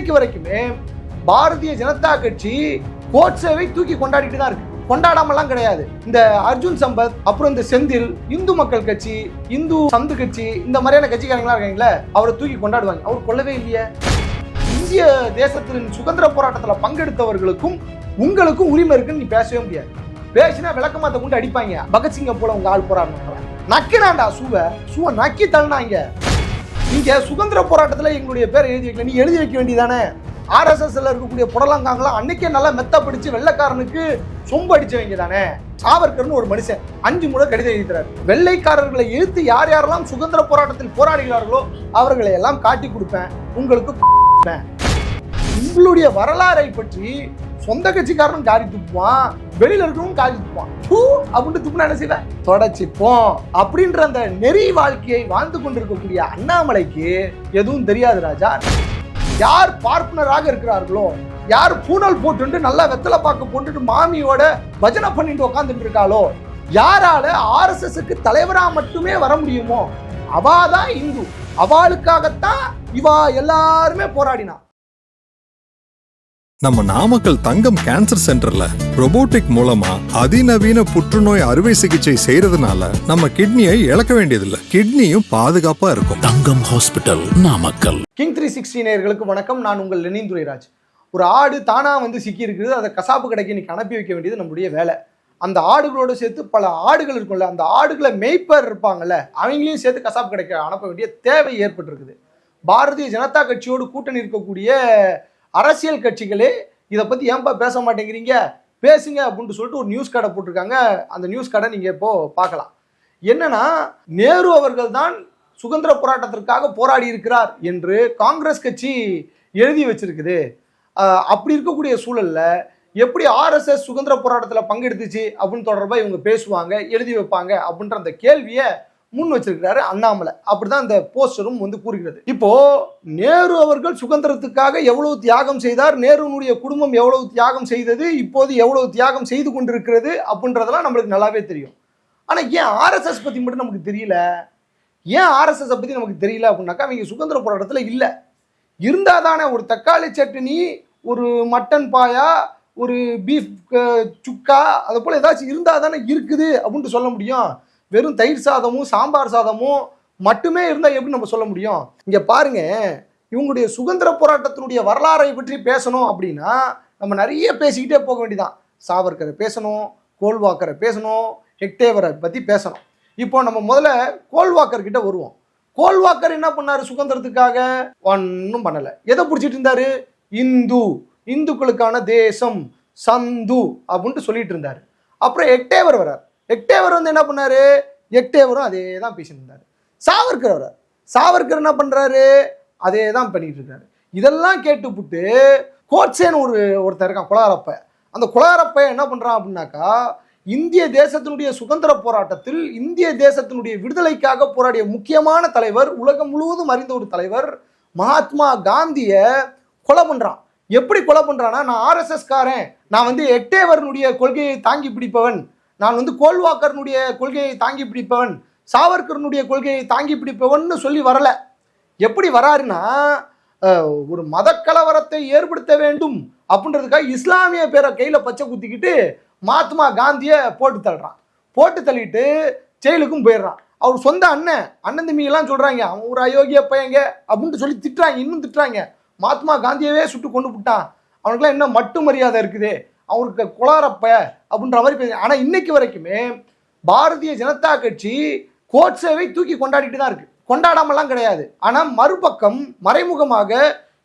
இன்னைக்கு வரைக்குமே பாரதிய ஜனதா கட்சி கோட்சேவை தூக்கி கொண்டாடிட்டு தான் இருக்கு. கொண்டாடாமலாம் கிடையாது. இந்த அர்ஜுன் சம்பத் அப்புறம் இந்த செந்தில் இந்து மக்கள் கட்சி இந்து சந்து கட்சி இந்த மாதிரியான கட்சிக்காரங்களா இருக்காங்களே அவரை தூக்கி கொண்டாடுவாங்க. அவர் கொள்ளவே இல்லையே. இந்திய தேசத்தின் சுதந்திர போராட்டத்தில் பங்கெடுத்தவர்களுக்கும் உங்களுக்கும் உரிமை இருக்குன்னு நீ பேசவே முடியாது. பேசினா விளக்கமாத்த கொண்டு அடிப்பாங்க. பகத்சிங்க போல உங்க ஆள் போராடணும் நக்கினாண்டா சூவை. சூவை நக்கி தள்ளினாங்க. நீங்க சுதந்திர போராட்டத்தில் எங்களுடைய பேர் எழுதி வைக்கல. நீ எழுதி வைக்க வேண்டியதானே ஆர்எஸ்எஸ்ல இருக்கக்கூடிய புடலங்காங்களாம் அன்னைக்கே நல்லா மெத்த பிடிச்சு வெள்ளைக்காரனுக்கு சொம்பு அடிச்சவங்க தானே சாவர்கர்னு ஒரு மனுஷன் அஞ்சு முறை கடிதம் எழுதுறாரு வெள்ளைக்காரர்களை இழுத்து யார் யாரெல்லாம் சுதந்திர போராட்டத்தில் போராடுகிறார்களோ அவர்களை எல்லாம் காட்டி கொடுப்பேன். உங்களுக்கு கொடுப்பேன். உங்களுடைய வரலாறை பற்றி சொந்த கட்சிக்காரனும் காரி துப்புவான். வெளியில இருக்கவும் காரி துப்புவான். பூ அப்படின்னு துப்புனா என்ன செய்வேன் தொடச்சிப்போம். அப்படின்ற அந்த நெறி வாழ்க்கையை வாழ்ந்து கொண்டிருக்கக்கூடிய அண்ணாமலைக்கு எதுவும் தெரியாது ராஜா. யார் பார்ப்பனராக இருக்கிறார்களோ யார் பூனல் போட்டுட்டு நல்லா வெத்தலை பாக்கு போட்டுட்டு மாமியோட பஜனை பண்ணிட்டு உட்காந்துட்டு இருக்காளோ யாரால ஆர்எஸ்எஸ்க்கு தலைவரா மட்டுமே வர முடியுமோ அவாதான் இந்து. அவளுக்காகத்தான் இவா எல்லாருமே போராடினா. நம்ம நாமக்கல் தங்கம் கேன்சர் சென்டர்ல robotic மூலமா அதிநவீன புற்றுநோய் அறுவை சிகிச்சை செய்யறதுனால நம்ம கிட்னியை இழக்க வேண்டியதில்லை. கிட்னியும் பாதுகாப்பா இருக்கும். Thangam hospital Namakkal. King three sixty நேயர்களுக்கு வணக்கம். நான் உங்கள் லெனின் துரைராஜ். ஒரு ஆடு தானா வந்து சிக்கி இருக்குது அதை கசாப்பு கடைக்கு இன்னைக்கு அனுப்பி வைக்க வேண்டியது நம்முடைய வேலை. அந்த ஆடுகளோட சேர்த்து பல ஆடுகள் இருக்கும்ல அந்த ஆடுகளை மேய்ப்பர் இருப்பாங்கல்ல அவங்களையும் சேர்த்து கசாப்பு கடைக்கு அனுப்ப வேண்டிய தேவை ஏற்பட்டிருக்குது. பாரதிய ஜனதா கட்சியோடு கூட்டணி இருக்கக்கூடிய அரசியல் கட்சிகளே இதை பற்றி ஏன்பா பேச மாட்டேங்கிறீங்க? பேசுங்க அப்படின்னு சொல்லிட்டு ஒரு நியூஸ் கடை போட்டிருக்காங்க. அந்த நியூஸ் கடை நீங்கள் இப்போ பார்க்கலாம். என்னன்னா நேரு அவர்கள் தான் சுதந்திர போராட்டத்திற்காக போராடி இருக்கிறார் என்று காங்கிரஸ் கட்சி எழுதி வச்சிருக்குது. அப்படி இருக்கக்கூடிய சூழலில் எப்படி ஆர்எஸ்எஸ் சுதந்திர போராட்டத்தில் பங்கெடுத்துச்சு? அப்படின்னு தொடர்பாக இவங்க பேசுவாங்க எழுதி வைப்பாங்க அப்படின்ற அந்த கேள்வியை முன் வச்சிருக்கிறாரு அண்ணாமலை. அப்படிதான் அந்த போஸ்டரும் வந்து கூறுகிறது. இப்போ நேரு அவர்கள் சுதந்திரத்துக்காக எவ்வளவு தியாகம் செய்தார் நேருனுடைய குடும்பம் எவ்வளவு தியாகம் செய்தது இப்போது எவ்வளவு தியாகம் செய்து கொண்டிருக்கிறது அப்படின்றதெல்லாம் நம்மளுக்கு நல்லாவே தெரியும். ஆனால் ஏன் ஆர்எஸ்எஸ் பற்றி மட்டும் நமக்கு தெரியல? ஏன் ஆர்எஸ்எஸ் பற்றி நமக்கு தெரியல அப்படின்னாக்கா அவங்க சுதந்திர போராட்டத்தில் இல்லை. இருந்தால் தானே ஒரு தக்காளி சட்னி ஒரு மட்டன் பாயா ஒரு பீஃப் சுக்கா அது போல் ஏதாச்சும் இருந்தால் தானே இருக்குது அப்படின்ட்டு சொல்ல முடியும். வெறும் தயிர் சாதமும் சாம்பார் சாதமும் மட்டுமே இருந்தால் எப்படி நம்ம சொல்ல முடியும்? இங்கே பாருங்க இவங்களுடைய சுதந்திர போராட்டத்தினுடைய வரலாறை பற்றி பேசணும் அப்படின்னா நம்ம நிறைய பேசிக்கிட்டே போக வேண்டியதான் சாவர்கரை பேசணும் கோல்வாக்கரை பேசணும் ஹெக்டேவரை பற்றி பேசணும். இப்போ நம்ம முதல்ல கோல்வாக்கர் கிட்ட வருவோம். கோல்வாக்கர் என்ன பண்ணார் சுதந்திரத்துக்காக? ஒன்றும் பண்ணலை. எதை பிடிச்சிட்டு இருந்தார்? இந்து. இந்துக்களுக்கான தேசம் சந்து அப்படின்ட்டு சொல்லிட்டு இருந்தார். அப்புறம் எக்டேவர் வர்றார். எக்டேவர் வந்து என்ன பண்ணாரு? எக்டேவரும் அதே தான் பேசிட்டு இருந்தார். சாவர்கர் அவர் சாவர்கர் என்ன பண்ணுறாரு அதே தான் பண்ணிட்டு இருக்காரு. இதெல்லாம் கேட்டுப்புட்டு கோட்சேன்னு ஒரு ஒருத்தர் இருக்கான் குளாரப்ப அந்த குளாரப்ப என்ன பண்ணுறான் அப்படின்னாக்கா இந்திய தேசத்தினுடைய சுதந்திர போராட்டத்தில் இந்திய தேசத்தினுடைய விடுதலைக்காக போராடிய முக்கியமான தலைவர் உலகம் முழுவதும் அறிந்த ஒரு தலைவர் மகாத்மா காந்தியை கொலை பண்ணுறான் எப்படி கொலை பண்ணுறான்னா நான் ஆர்எஸ்எஸ்காரன் நான் வந்து எட்டேவரனுடைய கொள்கையை தாங்கி பிடிப்பவன் நான் வந்து கோல்வாக்கர்னுடைய கொள்கையை தாங்கி பிடிப்பவன் சாவர்கர்னுடைய கொள்கையை தாங்கி பிடிப்பவன் சொல்லி வரல. எப்படி வராருன்னா ஒரு மத கலவரத்தை ஏற்படுத்த வேண்டும் அப்படின்றதுக்காக இஸ்லாமிய பேரை கையில் பச்சை குத்திக்கிட்டு மகாத்மா காந்தியை போட்டு தள்ளுறான். போட்டு தள்ளிட்டு ஜெயிலுக்கும் போயிடுறான். அவர் சொந்த அண்ணன் அண்ணன் தம்பிங்கெல்லாம் சொல்கிறாங்க அவன் ஒரு அயோக்கிய பையங்க அப்படின்ட்டு சொல்லி திட்டுறாங்க இன்னும் திட்டுறாங்க. மகாத்மா காந்தியவே சுட்டு கொண்டு விட்டான் அவனுக்குலாம் என்ன மட்டு மரியாதை இருக்குது? அவருக்கு குளாரப்ப அப்படின்ற மாதிரி பேச ஆனால் இன்னைக்கு வரைக்குமே பாரதிய ஜனதா கட்சி கோட்சேவை தூக்கி கொண்டாடிட்டு தான் இருக்கு. கொண்டாடாமலாம் கிடையாது. ஆனால் மறுபக்கம் மறைமுகமாக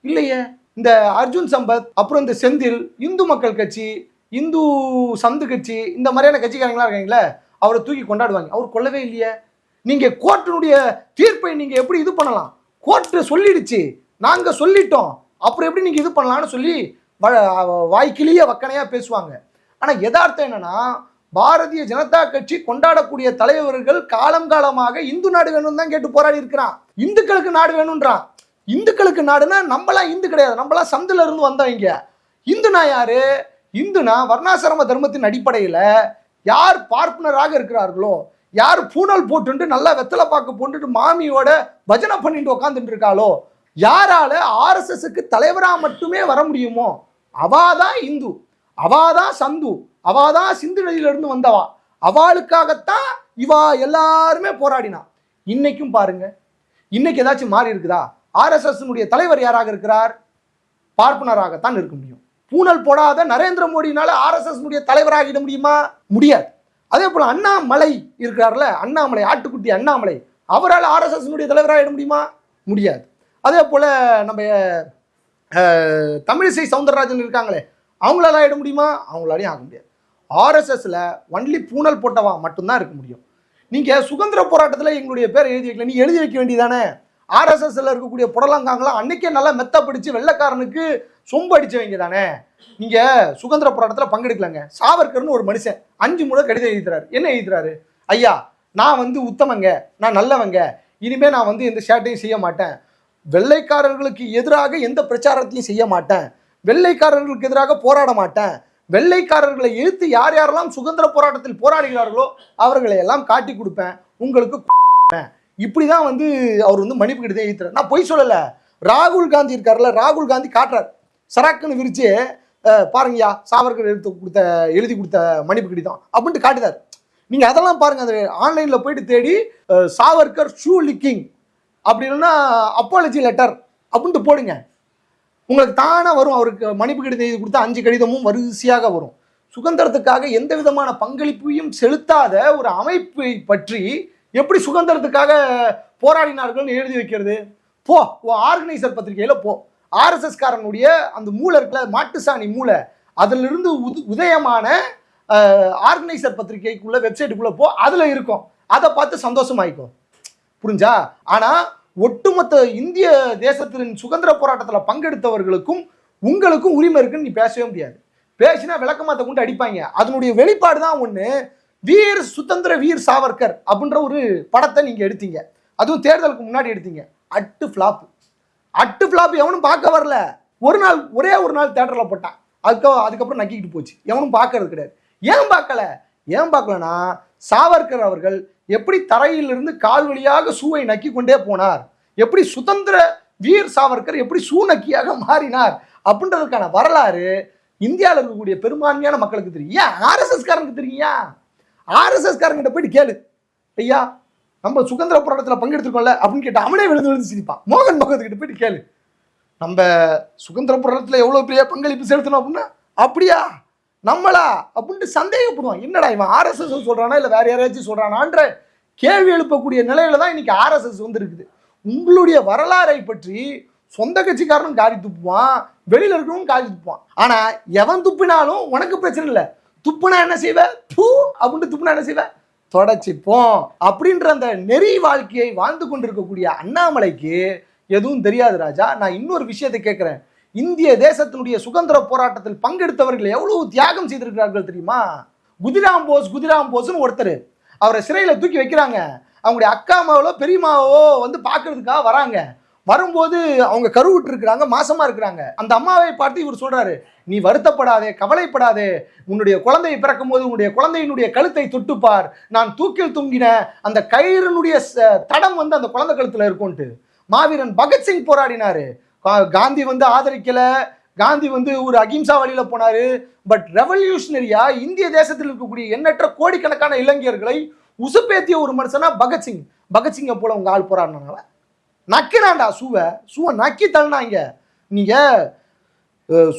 இல்லையே இந்த அர்ஜுன் சம்பத் அப்புறம் இந்த செந்தில் இந்து மக்கள் கட்சி இந்து சந்து கட்சி இந்த மாதிரியான கட்சிக்காரங்களா இருக்காங்களே அவரை தூக்கி கொண்டாடுவாங்க. அவர் கொல்லவே இல்லையே. நீங்கள் கோர்ட்டினுடைய தீர்ப்பை நீங்கள் எப்படி இது பண்ணலாம்? கோர்ட்டு சொல்லிடுச்சு. நாங்கள் சொல்லிட்டோம். அப்புறம் எப்படி நீங்கள் இது பண்ணலாம்னு சொல்லி வாய்க்கிலேயே வக்கனையாக பேசுவாங்க. ஆனால் யதார்த்தம் என்னன்னா பாரதிய ஜனதா கட்சி கொண்டாடக்கூடிய தலைவர்கள் காலம் காலமாக இந்து நாடு வேணும்னு தான் கேட்டு போராடி இருக்கிறான். இந்துக்களுக்கு நாடு வேணும்ன்றான். இந்துக்களுக்கு நாடுனா நம்மளாம் இந்து கிடையாது. நம்மளாம் சந்தில இருந்து வந்தவங்க இந்துனா யாரு? இந்துனா வர்ணாசிரம தர்மத்தின் அடிப்படையில் யார் பார்ப்பனராக இருக்கிறார்களோ யார் பூனல் போட்டுட்டு நல்லா வெத்தலை பாக்கு போட்டுட்டு மாமியோட பஜனை பண்ணிட்டு உட்காந்துட்டு இருக்காளோ யாரால ஆர்எஸ்எஸ்க்கு தலைவராக மட்டுமே வர முடியுமோ அவாதான் இந்து அவாதான் சந்து அவாதான் சிந்து நதியிலிருந்து வந்தவா. அவளுக்காகத்தான் இவா எல்லாருமே போராடினா. இன்னைக்கும் பாருங்க இன்னைக்கு ஏதாச்சும் மாறி இருக்குதா? ஆர்எஸ்எஸ் தலைவர் யாராக இருக்கிறார்? பார்ப்பனராகத்தான் இருக்க முடியும். பூனல் போடாத நரேந்திர மோடினால ஆர்எஸ்எஸ் தலைவராகிட முடியுமா? முடியாது. அதே போல அண்ணாமலை இருக்கிறார்ல அண்ணாமலை ஆட்டுக்குட்டி அண்ணாமலை அவரால் ஆர்எஸ்எஸ் தலைவராகிட முடியுமா? முடியாது. அதே போல நம்ம தமிழிசை சவுந்தரராஜன் இருக்காங்களே அவங்களால ஆகிட முடியுமா? அவங்களாலையும் ஆக முடியாது. ஆர்எஸ்எஸில் ஒன்லி பூனல் போட்டவா மட்டும்தான் இருக்க முடியும். நீங்கள் சுதந்திர போராட்டத்தில் எங்களுடைய பேரை எழுதி வைக்கல நீ எழுதி வைக்க வேண்டியதானே? ஆர்எஸ்எஸ்ல இருக்கக்கூடிய புடலங்காங்களாம் அன்னைக்கே நல்லா மெத்த பிடிச்சு வெள்ளைக்காரனுக்கு சொம்பு அடிச்சவங்க தானே? நீங்க சுதந்திர போராட்டத்தில் பங்கெடுக்கலங்க. சாவர்கர்னு ஒரு மனுஷன் அஞ்சு முறை கடிதம் எழுதுறாரு. என்ன எழுதுறாரு? ஐயா நான் வந்து உத்தமங்க நான் நல்லவங்க இனிமே நான் வந்து எந்த ஷேட்டையும் செய்ய மாட்டேன். வெள்ளைக்காரர்களுக்கு எதிராக எந்த பிரச்சாரத்தையும் செய்ய மாட்டேன். வெள்ளைக்காரர்களுக்கு எதிராக போராட மாட்டேன். வெள்ளைக்காரர்களை எழுத்து யார் யாரெல்லாம் சுதந்திர போராட்டத்தில் போராடுகிறார்களோ அவர்களை எல்லாம் காட்டி கொடுப்பேன். உங்களுக்கு இப்படி தான் வந்து அவர் வந்து மன்னிப்பு கிட்டதே எழுத்துறாரு நான் பொய் சொல்லலை. ராகுல் காந்தி இருக்காருல்ல ராகுல் காந்தி காட்டுறாரு. சராக்குன்னு விரிச்சு பாருங்கய்யா சாவர்கள் எழுத்து கொடுத்த எழுதி கொடுத்த மன்னிப்பு கடிதம் அப்படின்ட்டு காட்டுதார் நீங்கள் அதெல்லாம் பாருங்கள் அந்த ஆன்லைனில் போயிட்டு தேடி சாவர்கர் ஷூ லிக்கிங். அப்படி இல்லைன்னா அப்பாலஜி லெட்டர் அப்படின்ட்டு போடுங்க. உங்களுக்கு தானாக வரும். அவருக்கு மன்னிப்பு கடிதம் எழுதி கொடுத்தா அஞ்சு கடிதமும் வரிசையாக வரும். சுதந்திரத்துக்காக எந்த விதமான பங்களிப்பையும் செலுத்தாத ஒரு அமைப்பை பற்றி எப்படி சுதந்திரத்துக்காக போராடினார்கள்னு எழுதி வைக்கிறது? போ ஓ ஆர்கனைசர் பத்திரிகையில் போ. ஆர்எஸ்எஸ் காரனுடைய அந்த மூளை இருக்கல மாட்டுசாணி மூளை. அதிலிருந்து உது உதயமான ஆர்கனைசர் பத்திரிகைக்குள்ள வெப்சைட்டுக்குள்ளே போ. அதில் இருக்கும். அதை பார்த்து சந்தோஷமாயிக்கும் புரிஞ்சா? ஆனா ஒட்டுமொத்த இந்திய தேசத்தின் சுதந்திர போராட்டத்தில் பங்கெடுத்தவர்களுக்கும் உங்களுக்கும் உரிமை இருக்குன்னு நீ பேசவே முடியாது. பேசினா விளக்கமாத்த கொண்டு அடிப்பாங்க. அதனுடைய வெளிப்பாடு தான் ஒன்று வீர் சுதந்திர வீர் சாவர்கர் அப்படின்ற ஒரு படத்தை நீங்கள் எடுத்தீங்க. அதுவும் தேர்தலுக்கு முன்னாடி எடுத்தீங்க. அட்டு ஃப்ளாப் அட்டு ஃப்ளாப் எவனும் பார்க்க வரல. ஒரு நாள் ஒரே ஒரு நாள் தேட்டரில் போட்டான். அதுக்கு அதுக்கப்புறம் நக்கிக்கிட்டு போச்சு. எவனும் பார்க்கறது கிடையாது. ஏன் பார்க்கல? ஏன் பார்க்கலன்னா சாவர்கர் அவர்கள் எப்படி தரையிலிருந்து கால் வழியாக சூவை நக்கி கொண்டே போனார்? எப்படி சுதந்திர வீர் சாவர்கர் எப்படி சூ நக்கியாக மாறினார்? அப்படின்றதுக்கான வரலாறு இந்தியாவில் இருக்கக்கூடிய பெரும்பான்மையான மக்களுக்கு தெரியும். ஏன்? ஆர்எஸ்எஸ் காரனுக்கு தெரியுயா ஆர்எஸ்எஸ் காரங்கிட்ட போயிட்டு கேளு. ஐயா நம்ம சுதந்திர போராட்டத்தில் பங்கெடுத்துருக்கோம்ல அப்படின்னு கேட்டு அவனே விழுந்து விழுந்து சிரிப்பான். மோகன் பகவத்கிட்ட போயிட்டு கேளு. நம்ம சுதந்திர போராட்டத்தில் எவ்வளோ பெரிய பங்களிப்பு செலுத்தணும் அப்படின்னா அப்படியா? நம்மளா அப்படின்ட்டு சந்தேகப்படுவான். என்னடா இவன் ஆர்எஸ்எஸ் சொல்கிறானா இல்லை வேறு யாராச்சும் சொல்கிறானான்ற கேள்வி எழுப்பக்கூடிய நிலையில தான் இன்னைக்கு ஆர்எஸ்எஸ் வந்துருக்குது. உங்களுடைய வரலாறை பற்றி சொந்த கட்சிக்காரனும் காரி துப்புவான் வெளியில் இருக்கிறவனும் காரி துப்புவான். ஆனால் எவன் துப்பினாலும் உனக்கு பிரச்சனை இல்லை. துப்புனா என்ன செய்வ? பூ அப்படின்ட்டு துப்புனா என்ன செய்வ? தொடச்சிப்போம். அப்படின்ற அந்த நெறி வாழ்க்கையை வாழ்ந்து கொண்டிருக்கக்கூடிய அண்ணாமலைக்கு எதுவும் தெரியாது ராஜா. நான் இன்னொரு விஷயத்தை கேட்குறேன் இந்திய தேசத்தினுடைய சுதந்திர போராட்டத்தில் பங்கெடுத்தவர்கள் எவ்வளவு தியாகம் செய்திருக்கிறார்கள் தெரியுமா? குதிராம் போஸ் குதிராம் போஸ்னு ஒருத்தர். அவரை சிறையில் தூக்கி வைக்கிறாங்க. அவங்களுடைய அக்கா அம்மாவோ பெரியம்மாவோ வந்து பார்க்கறதுக்காக வராங்க. வரும்போது அவங்க கருவிட்டு இருக்கிறாங்க மாசமா இருக்கிறாங்க. அந்த அம்மாவை பார்த்து இவர் சொல்றாரு நீ வருத்தப்படாதே கவலைப்படாதே. உன்னுடைய குழந்தையை பிறக்கும் போது உன்னுடைய குழந்தையினுடைய கழுத்தை தொட்டுப்பார். நான் தூக்கில் தொங்கின அந்த கயிறினுடைய தடம் வந்து அந்த குழந்தை கழுத்துல இருக்கும்ட்டு மாவீரன் பகத்சிங் போராடினாரு. காந்தி வந்து ஆதரிக்கல. காந்தி வந்து ஒரு அகிம்சா வழியில போனாரு. பட் ரெவல்யூஷனரியா இந்திய தேசத்தில் இருக்கக்கூடிய எண்ணற்ற கோடிக்கணக்கான இளைஞர்களை உசுப்பேத்திய ஒரு மனுஷனா பகத்சிங் பகத்சிங்கை போல உங்க ஆள் போராடினாங்களா நக்கினாண்டா சூவை. சூவை நக்கி தள்ளினாங்க. நீங்க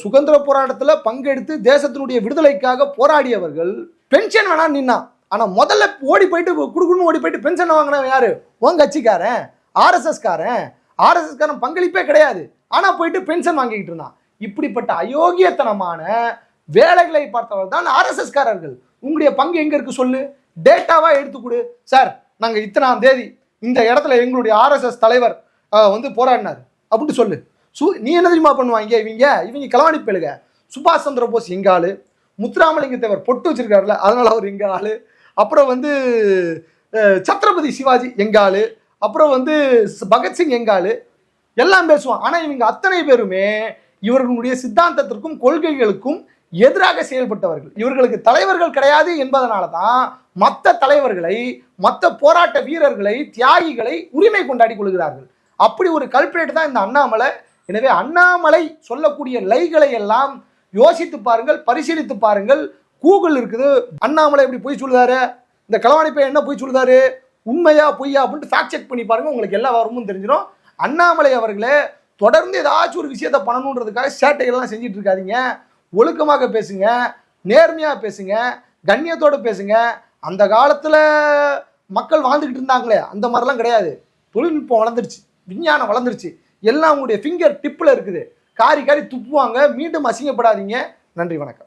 சுதந்திர போராட்டத்தில் பங்கெடுத்து தேசத்தினுடைய விடுதலைக்காக போராடியவர்கள் பென்ஷன் வேணாம் நின்னா. ஆனால் முதல்ல ஓடி போயிட்டு குடுக்குன்னு ஓடி போயிட்டு பென்ஷன் வாங்கினவன் யாரு? உன் கட்சிக்காரன். ஆர்எஸ்எஸ்காரன் ஆர்எஸ்எஸ்காரன் பங்களிப்பே கிடையாது. ஆனால் போயிட்டு பென்ஷன் வாங்கிக்கிட்டு இருந்தான். இப்படிப்பட்ட அயோக்கியத்தனமான வேலைகளை பார்த்தவர்கள் தான் ஆர்எஸ்எஸ்காரர்கள். உங்களுடைய பங்கு எங்கே இருக்கு சொல்லு? டேட்டாவாக எடுத்து கொடு. சார் நாங்கள் இத்தனாம் தேதி இந்த இடத்துல எங்களுடைய ஆர்எஸ்எஸ் தலைவர் வந்து போராடினார். அப்படின்ட்டு சொல்லு. சு நீ என்ன தெரியுமா பண்ணுவாங்க? இவங்க இவங்க களவாணி சுபாஷ் சந்திர போஸ் எங்க ஆளு? முத்துராமலிங்க தேவர் பொட்டு வச்சிருக்காருல அதனால அவர் எங்க ஆளு? அப்புறம் வந்து சத்ரபதி சிவாஜி எங்க ஆளு? அப்புறம் வந்து பகத்சிங் எங்காலு எல்லாம் பேசுவான். ஆனால் இவங்க அத்தனை பேருமே இவர்களுடைய சித்தாந்தத்திற்கும் கொள்கைகளுக்கும் எதிராக செயல்பட்டவர்கள். இவர்களுக்கு தலைவர்கள் கிடையாது என்பதனால தான் மற்ற தலைவர்களை மற்ற போராட்ட வீரர்களை தியாகிகளை உரிமை கொண்டாடி கொள்கிறார்கள். அப்படி ஒரு கல்பிரேட் தான் இந்த அண்ணாமலை. எனவே அண்ணாமலை சொல்லக்கூடிய லைகளை எல்லாம் யோசித்து பாருங்கள் பரிசீலித்து பாருங்கள். கூகுள் இருக்குது. அண்ணாமலை இப்படி போய் சொல்லுதாரு? இந்த களவாணி பையன் என்ன போய் சொல்லுதாரு? உண்மையா பொய்யா அப்படின்ட்டு ஃபேக்ட் செக் பண்ணி பாருங்க உங்களுக்கு எல்லா வரமும் தெரிஞ்சிடும் அண்ணாமலை அவர்களே தொடர்ந்து ஏதாச்சும் ஒரு விஷயத்த பண்ணணுன்றதுக்காக சேட்டைகள்லாம் செஞ்சுட்டு இருக்காதீங்க. ஒழுக்கமாக பேசுங்க நேர்மையா பேசுங்க கண்ணியத்தோட பேசுங்க. அந்த காலத்தில் மக்கள் வாழ்ந்துக்கிட்டு இருந்தாங்களே அந்த மாதிரிலாம் கிடையாது. தொழில்நுட்பம் வளர்ந்துருச்சு விஞ்ஞானம் வளர்ந்துருச்சு. எல்லாம் உங்களுடைய ஃபிங்கர் டிப்பில் இருக்குது. காரி காரி துப்புவாங்க மீண்டும் அசிங்கப்படாதீங்க. நன்றி வணக்கம்.